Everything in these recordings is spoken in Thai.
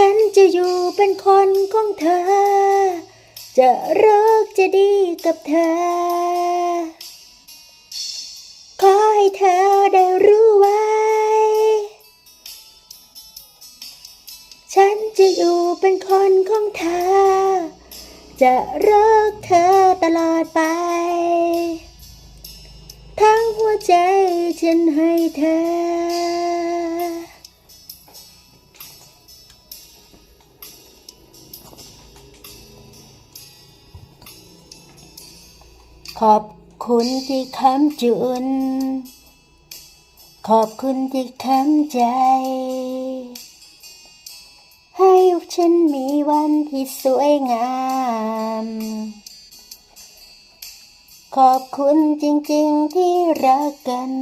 ฉันจะอยู่เป็นคนของเธอ จะรักจะดีกับเธอ ขอให้เธอได้รู้ไว้ ฉันจะอยู่เป็นคนของเธอ จะรักเธอตลอดไป ทั้งหัวใจฉันให้เธอ ขอบคุณที่คำจุน ขอบคุณที่คำใจ ให้ฉันมีวันที่สวยงาม ขอบคุณจริงๆที่รักกัน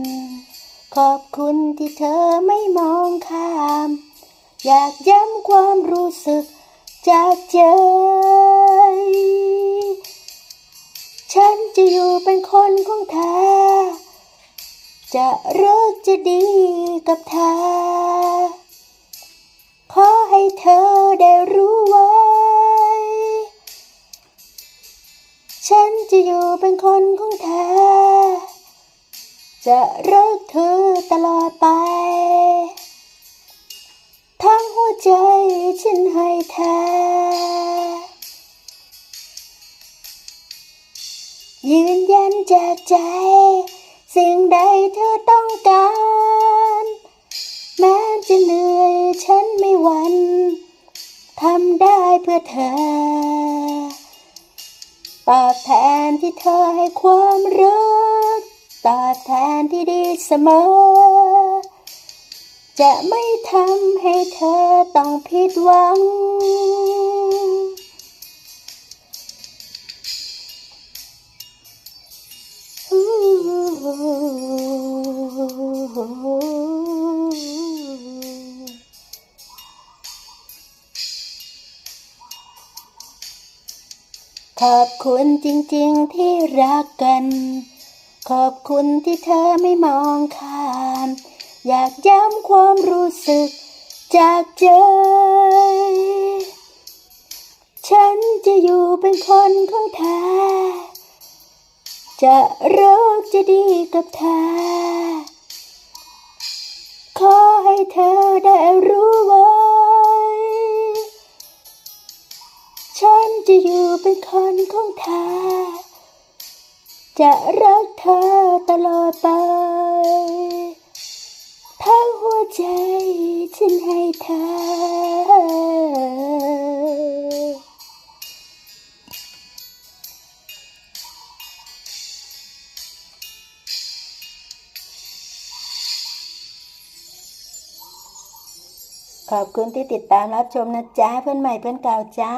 ขอบคุณที่เธอไม่มองข้าม อยากย้ำความรู้สึกจากใจฉั จะอยู่เป็นคนของเธอ จะรักจะดีกับเธอ ขอให้เธอได้รู้ไว้ ฉันจะอยู่เป็นคนของเธอ จะรักเธอตลอดไป ทั้งหัวใจฉันให้เธอ ยืนยันจากใจ สิ่งใดเธอต้องการ แม้จะเหนื่อยฉันไม่หวั่นทำได้เพื่อเธอ ตอบแทนที่เธอให้ความรัก ตอบแทนที่ดีเสมอ จะไม่ทำให้เธอต้องผิดหวัง ขอบคุณจริงๆที่รักกัน ขอบคุณที่เธอไม่มองข้าม อยากย้ำความรู้สึกจากใจฉันจะอยู่เป็นคนของเธอ จะรักจะดีกับเธอ ขอให้เธอได้รู้ เป็นคนของเธอ จะรักเธอตลอดไปทั้งหัวใจฉันให้เธอขอบคุณที่ติดตามรับชมนะจ๊ะเพื่อนใหม่เพื่อนเก่าจ้า